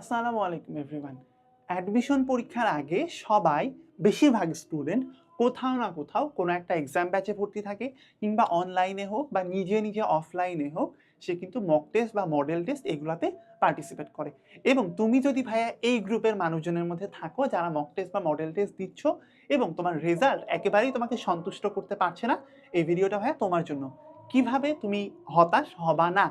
আসসালামু আলাইকুম everyone admission পরীক্ষার আগে সবাই, বেশিরভাগ স্টুডেন্ট কোথাও না কোথাও কোনো একটা এক্সাম ব্যাচে ভর্তি থাকে, কিংবা অনলাইনে হোক বা নিজে নিজে অফলাইনে হোক, সে কিন্তু মক টেস্ট বা মডেল টেস্ট এগুলাতে পার্টিসিপেট করে। এবং তুমি যদি ভাইয়া এই গ্রুপের মানুষজনের মধ্যে থাকো, যারা মক টেস্ট বা মডেল টেস্ট দিচ্ছ, এবং তোমার রেজাল্ট একেবারেই তোমাকে সন্তুষ্ট করতে পারছে না, এই ভিডিওটা ভাইয়া তোমার জন্য। কীভাবে তুমি হতাশ হবা না?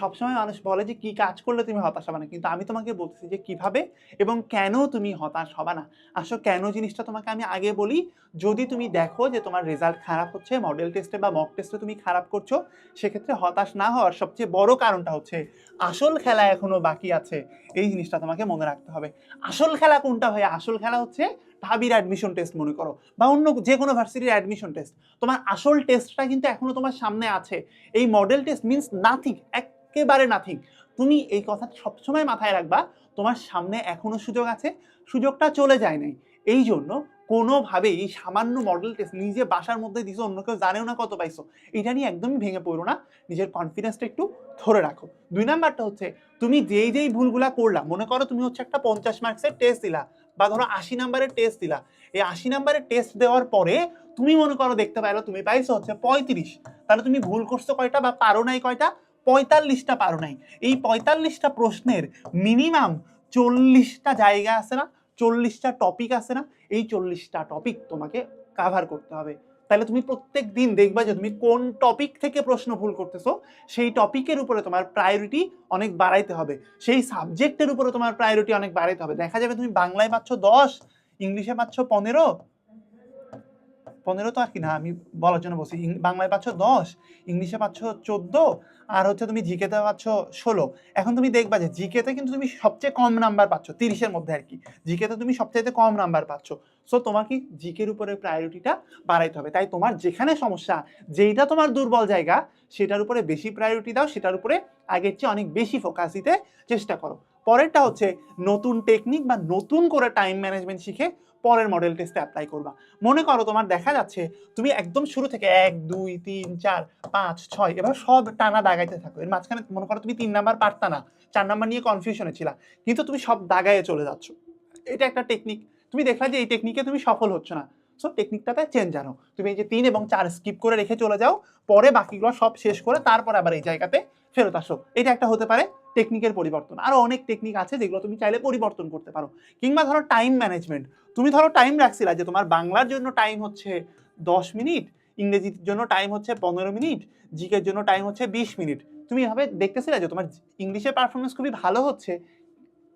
সবসময় মানুষ বলে যে, কি কাজ করলে তুমি হতাশ হবে না? কিন্তু আমি তোমাকে বলতেছি যে, কীভাবে এবং কেন তুমি হতাশ হবে না? আসলে কেন জিনিসটা তোমাকে আমি আগে বলি। যদি তুমি দেখো যে, তোমার রেজাল্ট খারাপ হচ্ছে মডেল টেস্টে বা মক টেস্টে তুমি খারাপ করছ, সেক্ষেত্রে হতাশ না হওয়ার সবচেয়ে বড় কারণটা হচ্ছে, আসল খেলা এখনও বাকি আছে। এই জিনিসটা তোমাকে মনে রাখতে হবে। আসল খেলা কোনটা ভাই আসল খেলা হচ্ছে ঢাবির অ্যাডমিশন টেস্ট মনে করো বা অন্য যে কোনো ভার্সিটির অ্যাডমিশন টেস্ট তোমার আসল টেস্টটা কিন্তু এখনও তোমার সামনে আছে। এই মডেল টেস্ট মিনস নাথিং একেবারে নাথিং তুমি এই কথাটা সবসময় মাথায় রাখবা, তোমার সামনে এখনও সুযোগ আছে, সুযোগটা চলে যায় নাই। এই জন্য কোনোভাবেই সামান্য মডেল টেস্ট নিজে বাসার মধ্যে দিছো, অন্য কেউ জানেও না কত পাইছো, এটা নিয়ে একদমই ভেঙে পড়ো না। নিজের কনফিডেন্সটা একটু ধরে রাখো। দুই নাম্বারটা হচ্ছে, তুমি যেই যেই ভুলগুলা করলা, মনে করো তুমি হচ্ছে একটা পঞ্চাশ মার্কসের টেস্ট দিলা, বা ধরো আশি নাম্বারের টেস্ট দিলা, এই আশি নাম্বারের টেস্ট দেওয়ার পরে তুমি মনে করো দেখতে পাইলো, তুমি পাইছো হচ্ছে পঁয়ত্রিশ। তাহলে তুমি ভুল করছ কয়টা বা পারো নাই কয়টা? পঁয়তাল্লিশটা পারো নাই। এই পঁয়তাল্লিশটা প্রশ্নের মিনিমাম চল্লিশটা জায়গা আছে না? চল্লিশটা টপিক আছে না? এই চল্লিশটা টপিক তোমাকে কাভার করতে হবে। তাহলে তুমি প্রত্যেক দিন দেখবা যে তুমি কোন টপিক থেকে প্রশ্ন ভুল করতেছো, সেই টপিকের উপরে তোমার প্রায়োরিটি অনেক বাড়াইতে হবে। সেই সাবজেক্টের উপরে তোমার প্রায়োরিটি অনেক বাড়াইতে হবে। দেখা যাবে তুমি বাংলায় পাচ্ছ দশ, ইংলিশে পাচ্ছ পনেরো পনেরো তো আর কি না, আমি বলার জন্য বলছি বাংলায় পাচ্ছ দশ, ইংলিশে পাচ্ছ চোদ্দ, আর হচ্ছে তুমি জিকেতে পাচ্ছ ষোলো। এখন তুমি দেখবা যে জিকেতে কিন্তু তুমি সবচেয়ে কম নাম্বার পাচ্ছ, তিরিশের মধ্যে আর কি। জিকেতে তুমি সবচাইতে কম নাম্বার পাচ্ছ। সো তোমার কি জিকের উপরে প্রায়োরিটিটা বাড়াইতে হবে। তাই তোমার যেখানে সমস্যা, যেইটা তোমার দুর্বল জায়গা, সেটার উপরে বেশি প্রায়োরিটি দাও, সেটার উপরে আগের চেয়ে অনেক বেশি ফোকাস দিতে চেষ্টা করো। পরেরটা হচ্ছে নতুন টেকনিক বা নতুন করে টাইম ম্যানেজমেন্ট শিখে পরের মডেল টেস্টে অ্যাপ্লাই করবা। মনে করো তোমার দেখা যাচ্ছে তুমি একদম শুরু থেকে এক, দুই, তিন, চার, পাঁচ, ছয়, এবার সব টানা দাগাইতে থাকো। এর মাঝখানে মনে করো তুমি তিন নাম্বার পারতা না, চার নাম্বার নিয়ে কনফিউশনে ছিলা, কিন্তু তুমি সব দাগায়ে চলে যাচ্ছ। এটা একটা টেকনিক তুমি দেখলা যে এই টেকনিকে তুমি সফল হচ্ছ না। সো টেকনিকটাতে চেঞ্জ আনো। তুমি এই যে তিন এবং চার স্কিপ করে রেখে চলে যাও, পরে বাকিগুলো সব শেষ করে তারপর আবার এই জায়গাতে ফেরত আসো। এটা একটা হতে পারে। টেকনিকের পরিবর্তন। আরও অনেক টেকনিক আছে যেগুলো তুমি চাইলে পরিবর্তন করতে পারো। কিংবা ধরো টাইম ম্যানেজমেন্ট তুমি ধরো টাইম রাখছিলা যে তোমার বাংলার জন্য টাইম হচ্ছে দশ মিনিট, ইংরেজির জন্য টাইম হচ্ছে পনেরো মিনিট জিকের জন্য টাইম হচ্ছে বিশ মিনিট। তুমি এভাবে দেখতেছিলে যে তোমার ইংলিশের পারফরমেন্স খুবই ভালো হচ্ছে?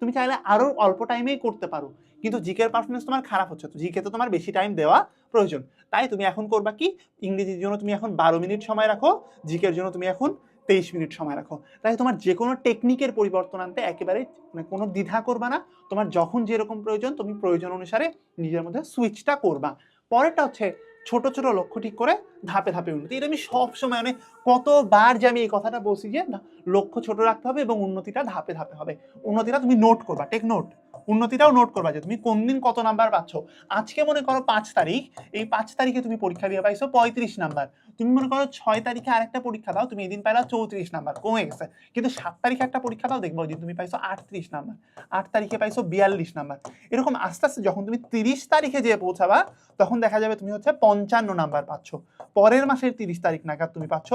তুমি চাইলে আরও অল্প টাইমেই করতে পারো। কিন্তু জিকের পারফরমেন্স তোমার খারাপ হচ্ছে। তো জিকে তো তোমার বেশি টাইম দেওয়া প্রয়োজন। তাই তুমি এখন করবা কি? ইংরেজির জন্য তুমি এখন বারো মিনিট সময় রাখো জিকের জন্য তুমি এখন তেইশ মিনিট সময় রাখো। তাই তোমার যে কোনো টেকনিকের পরিবর্তন আনতে একেবারে মানে কোনো দ্বিধা করবা না। তোমার যখন যেরকম প্রয়োজন, তুমি প্রয়োজন অনুসারে নিজের মধ্যে সুইচটা করবা। পরেরটা হচ্ছে ছোট ছোট লক্ষ্য ঠিক করে ধাপে ধাপে উন্নতি। এটা আমি সব সময় মানে কতবার যে আমি এই কথাটা বলছি যে লক্ষ্য ছোট রাখতে হবে এবং উন্নতিটা ধাপে ধাপে হবে। উন্নতিটা তুমি নোট করবা টেক নোট উন্নতিটাও নোট করবা যে, তুমি কোন দিন কত নাম্বার পাচ্ছ? আজকে মনে করো পাঁচ তারিখ। এই পাঁচ তারিখে তুমি পরীক্ষা দিয়ে পাইছো পঁয়ত্রিশ নাম্বার তুমি মনে করো ছয় তারিখে আরেকটা পরীক্ষা দাও, তুমি এদিন পাইলা চৌত্রিশ নাম্বার কমে গেছে। কিন্তু সাত তারিখে একটা পরীক্ষা দাও, দেখব তুমি পাইছো আটত্রিশ নাম্বার আট তারিখে পাইছো বিয়াল্লিশ নাম্বার এরকম আস্তে আস্তে যখন তুমি তিরিশ তারিখে যেয়ে পৌঁছাবা, তখন দেখা যাবে তুমি হচ্ছে পঞ্চান্ন নাম্বার পাচ্ছ। পরের মাসের তিরিশ তারিখ নাগাদ তুমি পাচ্ছ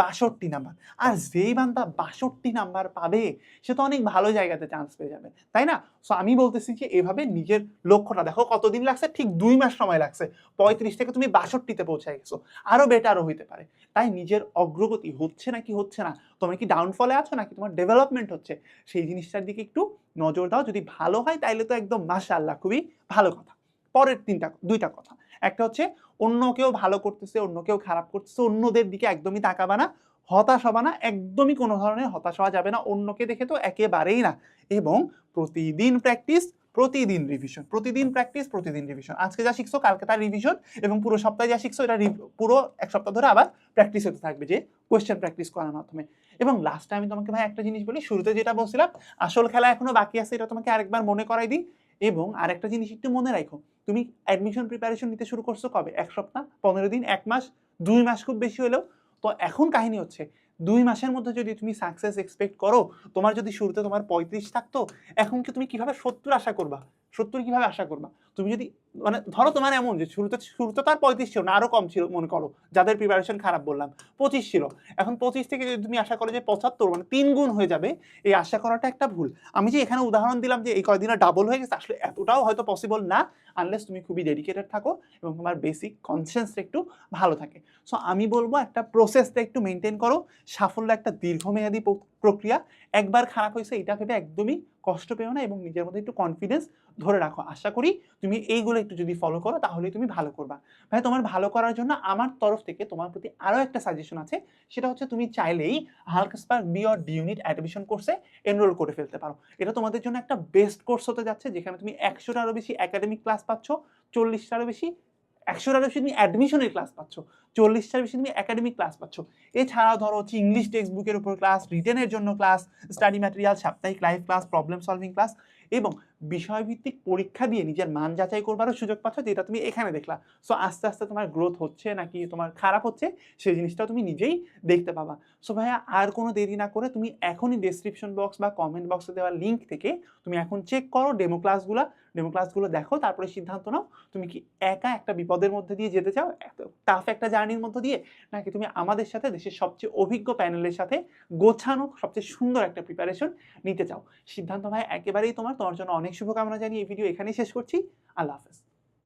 বাষট্টি নাম্বার আর যেই বান্দা বাষট্টি নাম্বার পাবে, সে তো অনেক ভালো জায়গাতে চান্স পেয়ে যাবে, তাই না? সো আমি বলতেছি যে এভাবে নিজের লক্ষ্যটা দেখো, কতদিন লাগছে? ঠিক দুই মাস সময় লাগছে। পঁয়ত্রিশ থেকে তুমি বাষট্টিতে পৌঁছে গেছো। আরও বেটারও হইতে পারে। তাই নিজের অগ্রগতি হচ্ছে নাকি হচ্ছে না, তোমার কি ডাউনফলে আছো নাকি তোমার ডেভেলপমেন্ট হচ্ছে, সেই জিনিসটার দিকে একটু নজর দাও। যদি ভালো হয় তাইলে তো একদম মাশাআল্লাহ খুবই ভালো কথা। পরের তিনটা, দুইটা কথা। একটা হচ্ছে অন্য কেউ ভালো করতেছে, অন্য কেউ খারাপ করতেছে, অন্যদের দিকে একদমই তাকাবা না, হতাশ হবা না, একদমই কোনো ধরনের হতাশ হওয়া যাবে না, অন্যকে দেখে তো একেবারেই না। এবং প্রতিদিন প্র্যাকটিস প্রতিদিন রিভিশন প্রতিদিন প্র্যাকটিস প্রতিদিন রিভিশন আজকে যা শিখছো, কালকে তার রিভিশন এবং পুরো সপ্তাহে যা শিখছো, এটা পুরো এক সপ্তাহ ধরে আবার প্র্যাকটিস হতে থাকবে যে কোয়েশ্চেন প্র্যাকটিস করার মাধ্যমে। এবং লাস্টে আমি তোমাকে ভাই একটা জিনিস বলি, শুরুতে যেটা বলছিলাম, আসল খেলা এখনও বাকি আছে, এটা তোমাকে আরেকবার মনে করাই দিই। এবং আরেকটা জিনিস একটু মনে রাখো, তুমি অ্যাডমিশন প্রিপারেশন নিতে শুরু করছ কবে? এক সপ্তাহ, পনেরো দিন, এক মাস, দুই মাস খুব বেশি হলেও, তো এখন কাহিনী হচ্ছে দুই মাসের মধ্যে যদি তুমি সাকসেস এক্সপেক্ট করো, তোমার যদি শুরুতে তোমার পঁয়ত্রিশ থাকতো, এখন কি তুমি কীভাবে সত্তর আশা করবা? সত্তর কীভাবে আশা করবা? তুমি যদি মানে ধরো তোমার এমন যে শুরুতে শুরুতে তার পঁয়ত্রিশ ছিল না, আরও কম ছিল, মনে করো, যাদের প্রিপারেশন খারাপ বললাম, পঁচিশ ছিল। এখন পঁচিশ থেকে যদি তুমি আশা করো যে পঁচাত্তর মানে তিন গুণ হয়ে যাবে, এই আশা করাটা একটা ভুল। আমি যে এখানে উদাহরণ দিলাম যে এই কয়দিনে ডাবল হয়ে গেছে, আসলে এতটাও হয়তো পসিবল না আনলেস তুমি খুবই ডেডিকেটেড থাকো এবং তোমার বেসিক কনসিয়েন্সটা একটু ভালো থাকে। সো আমি বলব একটা প্রসেসটা একটু মেনটেন করো, সাফল্য একটা দীর্ঘমেয়াদী প্রক্রিয়া। একবার খারাপ হয়েছে এটা ভেবে একদমই কষ্ট পেও না এবং নিজের মধ্যে একটু কনফিডেন্স ধরে রাখো। আশা করি তুমি এইগুলো একটু যদি ফলো করো তাহলে তুমি ভালো করবা। ভাই তোমার ভালো করার জন্য আমার তরফ থেকে তোমার প্রতি আরও একটা সাজেশন আছে। সেটা হচ্ছে তুমি চাইলেই হালকস্পার্ক B or D unit admission কোর্সে এনরোল করে ফেলতে পারো। এটা তোমাদের জন্য একটা বেস্ট কোর্স হতে যাচ্ছে, যেখানে তুমি একশোটারও বেশি একাডেমিক ক্লাস পাচ্ছ, চল্লিশটারও বেশি একশোটারও বেশি তুমি অ্যাডমিশনের ক্লাস পাচ্ছ। চল্লিশটার বেশি তুমি একাডেমিক ক্লাস পাচ্ছ। এছাড়াও ধরো হচ্ছে ইংলিশ টেক্সট বুকের উপর ক্লাস রিটেনের জন্য ক্লাস স্টাডি ম্যাটেরিয়াল সাপ্তাহিক live class problem solving class এবং বিষয়ভিত্তিক পরীক্ষা দিয়ে নিজের মান যাচাই করবারও সুযোগ পাচ্ছ যেটা তুমি এখানে দেখলা। সো আস্তে আস্তে তোমার গ্রোথ হচ্ছে নাকি তোমার খারাপ হচ্ছে সেই জিনিসটা তুমি নিজেই দেখতে পাবা। সো ভাইয়া, আর কোনো দেরি না করে তুমি এখনই ডেসক্রিপশন বক্স বা কমেন্ট বক্সে দেওয়া লিঙ্ক থেকে তুমি এখন চেক করো ডেমো ক্লাসগুলো ডেমো ক্লাসগুলো দেখো, তারপরে সিদ্ধান্ত নাও। তুমি কি একা একটা বিপদের মধ্যে দিয়ে যেতে চাও? টাফ একটা জার্নির মধ্য দিয়ে নাকি তুমি আমাদের সাথে দেশের সবচেয়ে অভিজ্ঞ প্যানেলের সাথে গোছানো সবচেয়ে সুন্দর একটা প্রিপারেশন নিতে চাও? সিদ্ধান্ত ভাই, একেবারেই তোমার। তোমার জন্য অনেক শুভকামনা জানিয়ে এই ভিডিও এখানেই শেষ করছি। আল্লাহ হাফেজ।